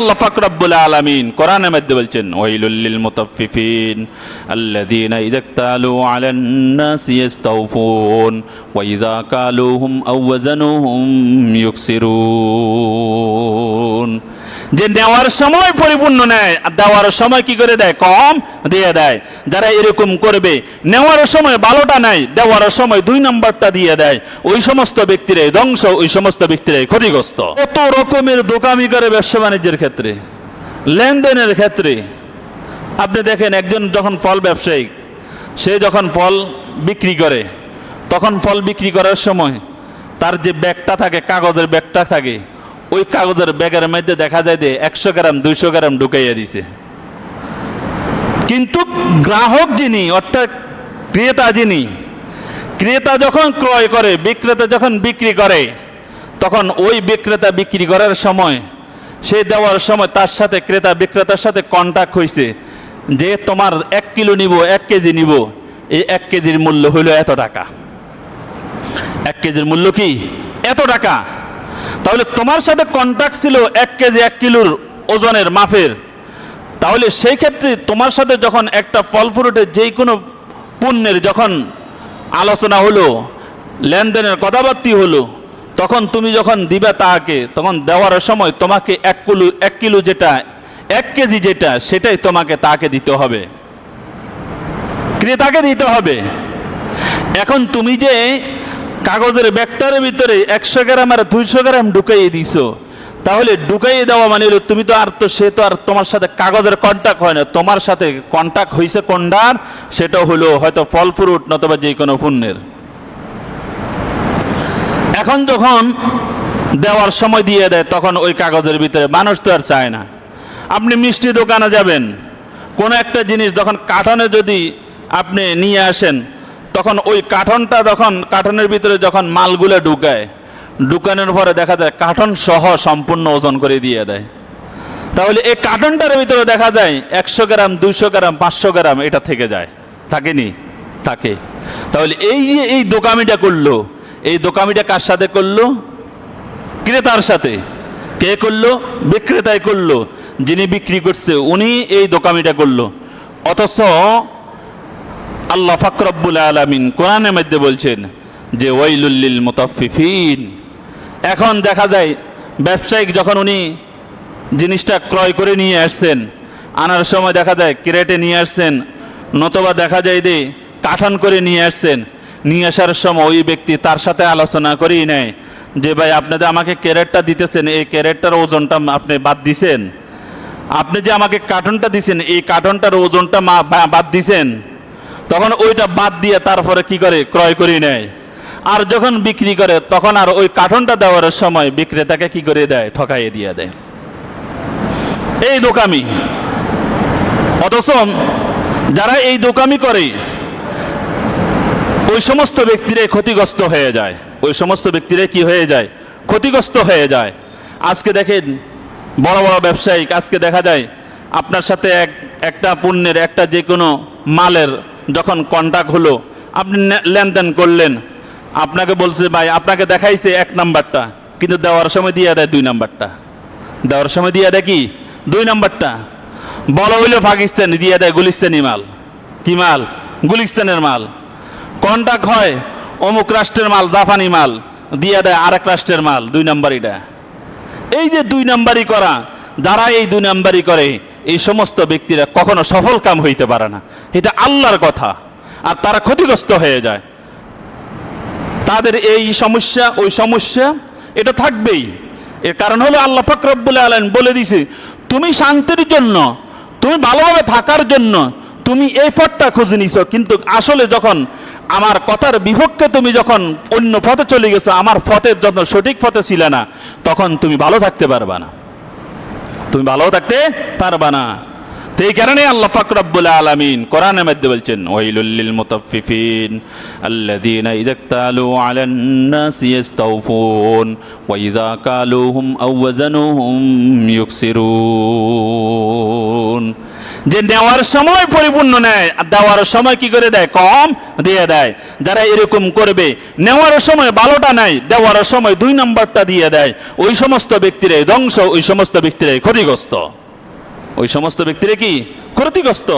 আল্লাহ পাক রব্বুল আলামিন কোরআনের মধ্যে বলছেন ওয়াইলুল লিল মুতাফফিফিন আল্লাযীনা ইযা ইক্তালু আলান নাসি ইস্তাওফুন ওয়া ইযা কালুহুম আও ওয়াজানুহুম ইউকসিরুন যে নেওয়ার সময় পরিপূর্ণ নেয়, আর দেওয়ার সময় কি করে দেয়? কম দিয়ে দেয়। যারা এরকম করবে, নেওয়ার সময় ভালোটা নেয়, দেওয়ার সময় দুই নাম্বারটা দিয়ে দেয়। ওই সমস্ত ব্যক্তিরাই ধ্বংস, ওই সমস্ত ব্যক্তিরাই ক্ষতিগ্রস্ত। কত রকমের দোকামি করে ব্যবসা বাণিজ্যের ক্ষেত্রে, লেনদেনের ক্ষেত্রে। আপনি দেখেন, একজন যখন ফল ব্যবসায়িক সে যখন ফল বিক্রি করে, তখন ফল বিক্রি করার সময় তার যে ব্যাগটা থাকে, কাগজের ব্যাগটা থাকে ওই কাগজের ব্যাগের মধ্যে দেখা যায় যে একশো গ্রাম, দুইশো গ্রাম ঢুকাইয়া দিছে। কিন্তু গ্রাহক যিনি, অর্থাৎ ক্রেতা যিনি, ক্রেতা যখন ক্রয় করে, বিক্রেতা যখন বিক্রি করে, তখন ওই বিক্রেতা বিক্রি করার সময়, সে দেওয়ার সময় তার সাথে ক্রেতা বিক্রেতার সাথে কন্ট্যাক্ট হয়েছে যে তোমার এক কিলো নিব, এক কেজি নিব, এই এক কেজির মূল্য হইল এত টাকা। এক কেজির মূল্য কি? এত টাকা। তাহলে তোমার সাথে কন্ট্যাক্ট ছিল এক কেজি এক কিলোর ওজনের মাফের। তাহলে সেই ক্ষেত্রে তোমার সাথে যখন একটা ফল ফ্রুটের যেই কোনো পণ্যের যখন আলোচনা হলো, লেনদেনের কথাবার্তি হলো, তখন তুমি যখন দিবে তাকে তখন দেওয়ার সময় তোমাকে এক কিলো এক কিলো যেটা, এক কেজি যেটা, সেটাই তোমাকে তাকে দিতে হবে। ক্রেতাকে দিতে হবে। এখন তুমি যে কাগজের ব্যাগটার ভিতরে একশো গ্রাম আর দুইশো গ্রাম ঢুকাইয়ে দিছো। তাহলে ঢুকাইয়ে দেওয়া মানে তুমি তো আর তো, সে তো আর তোমার সাথে কাগজের কন্ট্যাক্ট হয় না। তোমার সাথে কন্ট্যাক্ট হয়েছে কোনটার? সেটা হলো হয়তো ফল ফ্রুট নতুবা যে কোনো পণ্যের। এখন যখন দেওয়ার সময় দিয়ে দেয়, তখন ওই কাগজের ভিতরে মানুষ তো আর চায় না। আপনি মিষ্টি দোকানে যাবেন, কোনো একটা জিনিস যখন কাঠনে যদি আপনি নিয়ে আসেন তখন ওই কাঠনটা যখন, কাঠনের ভিতরে যখন মালগুলো ঢুকায়, ঢুকানোর পরে দেখা যায় কাঠন সহ সম্পূর্ণ ওজন করে দিয়ে দেয়। তাহলে এই কার্টনটার ভিতরে দেখা যায় একশো গ্রাম, দুইশো গ্রাম, পাঁচশো গ্রাম এটা থেকে যায়। থাকেনি? থাকে। তাহলে এই যে এই দোকামিটা করল, এই দোকামিটা কার সাথে করল? ক্রেতার সাথে। কে করল? বিক্রেতায় করল। যিনি বিক্রি করছে, উনি এই দোকামিটা করল। অথচ আল্লাহ ফাকরব্বুল আলমিন কোরআনের মধ্যে বলছেন যে ওয়াইলুল্লিল মুতাফফিফিন। এখন দেখা যায়, ব্যবসায়িক যখন উনি জিনিসটা ক্রয় করে নিয়ে আসছেন, আনার সময় দেখা যায়, ক্রেটে নিয়ে আসছেন, নতবা দেখা যায় যে, কাঠন করে নিয়ে আসছেন, নিয়ে আসার সময় ওই ব্যক্তি তার সাথে আলোচনা করেই নেয় যে, ভাই আপনাদের আমাকে ক্যারেটটা দিতেছেন, এই ক্যারেটটার ওজনটা আপনি বাদ দিছেন। আপনি যে আমাকে কার্টনটা দিছেন, এই কার্টনটার ওজনটা বাদ দিছেন। তখন ওইটা বাদ দিয়ে তারপরে কি করে? ক্রয় করে নেয়। আর যখন বিক্রি করে, তখন আর ওই কার্টনটা দেওয়ার সময় বিক্রেতাকে কি করে দেয়? ঠকাইয়ে দিয়ে দেয়। এই দোকামি। অথচ যারা এই দোকামি করে, ওই সমস্ত ব্যক্তিরাই ক্ষতিগ্রস্ত হয়ে যায়। ওই সমস্ত ব্যক্তিরাই কি হয়ে যায়? ক্ষতিগ্রস্ত হয়ে যায়। আজকে দেখেন, বড় বড় ব্যবসায়িক, আজকে দেখা যায়, আপনার সাথে এক, একটা পণ্যের, একটা যে কোনো মালের যখন কন্ট্যাক্ট হলো, আপনি লেনদেন করলেন। আপনাকে বলছে, ভাই, আপনাকে দেখাইছে এক নাম্বারটা, কিন্তু দেওয়ার সময় দিয়ে দেয় দুই নাম্বারটা। দেওয়ার সময় দিয়ে দেয় কি? দুই নাম্বারটা। বড় হইল, পাকিস্তানি। দিয়ে দেয়, গুলিস্তানি মাল। কি মাল? গুলিস্তানের মাল। কন্টাক্ট হয়, অমুক রাষ্ট্রের মাল, জাপানি মাল। দিয়ে দেয়, আরেক রাষ্ট্রের মাল, দুই নাম্বার এটা এই যে দুই নাম্বারই করা, যারা এই দুই নাম্বারই করে এই সমস্ত ব্যক্তিরা কখনো সফল কাম হইতে পারে না। এটা আল্লাহর কথা। আর তারা ক্ষতিগ্রস্ত হয়ে যায়। তাদের এই সমস্যা, ওই সমস্যা, এটা থাকবেই। এর কারণ হলো আল্লাহ ফকরবুল আলম বলে দিছে তুমি শান্তির জন্য, তুমি ভালোভাবে থাকার জন্য তুমি এই পথটা খুঁজে নিছো। কিন্তু আসলে যখন আমার কথার বিপক্ষে তুমি যখন অন্য পথে চলে গেছো, আমার পথের যখন সঠিক পথে ছিলে না, তখন তুমি ভালো থাকতে পারবা না। তুমি ভালো থাকতে পারবা না। তো এই কারণে আল্লাহ ফাকরাবুল আলমিন কোরআনের মধ্যে বলছেন ওয়াইলুল্লিল মুতাফফিফিন আল্লাযীনা ইযা ইক্তালু আলান নাসি ইস্তাউফুন, ওয়া ইযা কালুহুম আও ওয়াজানুহুম ইউকসিরুন। যে নেওয়ার সময় পরিপূর্ণ নেয়, আর দেওয়ার সময় কি করে দেয়? কম দিয়ে দেয়। যারা এরকম করবে, নেওয়ার সময় ভালোটা নেয় দেওয়ার সময় দুই নম্বরটা দিয়ে দেয়। ওই সমস্ত ব্যক্তিরাই ধ্বংস, ওই সমস্ত ব্যক্তিরাই ক্ষতিগ্রস্ত। ওই সমস্ত ব্যক্তিরা কি? ক্ষতিগ্রস্ত।